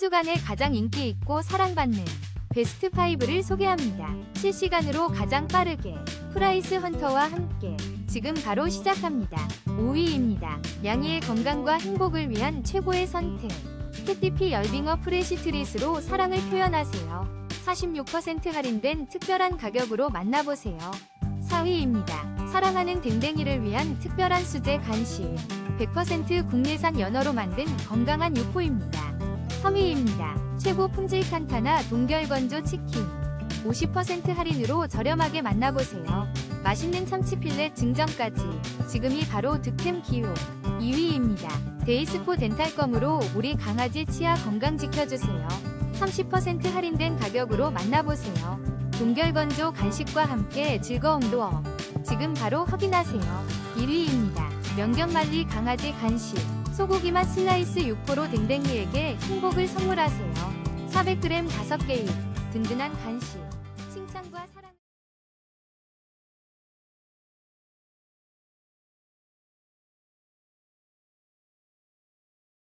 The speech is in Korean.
주간에 가장 인기 있고 사랑받는 베스트 5를 소개합니다. 실시간으로 가장 빠르게 프라이스 헌터와 함께 지금 바로 시작합니다. 5위입니다. 양이의 건강과 행복을 위한 최고의 선택. 캐티피 열빙어 프레시 트릿으로 사랑을 표현하세요. 46% 할인된 특별한 가격으로 만나보세요. 4위입니다. 사랑하는 댕댕이를 위한 특별한 수제 간식. 100% 국내산 연어로 만든 건강한 육포입니다. 3위입니다. 최고 품질 칸타나 동결건조 치킨. 50% 할인으로 저렴하게 만나보세요. 맛있는 참치 필렛 증정까지. 지금이 바로 득템 기후. 2위입니다. 데이스포 덴탈검으로 우리 강아지 치아 건강 지켜주세요. 30% 할인된 가격으로 만나보세요. 동결건조 간식과 함께 즐거운 노업. 지금 바로 확인하세요. 1위입니다. 명경말리 강아지 간식. 소고기맛 슬라이스 육포로 댕댕이에게 행복을 선물하세요. 400g 5개입. 든든한 간식. 칭찬과 사...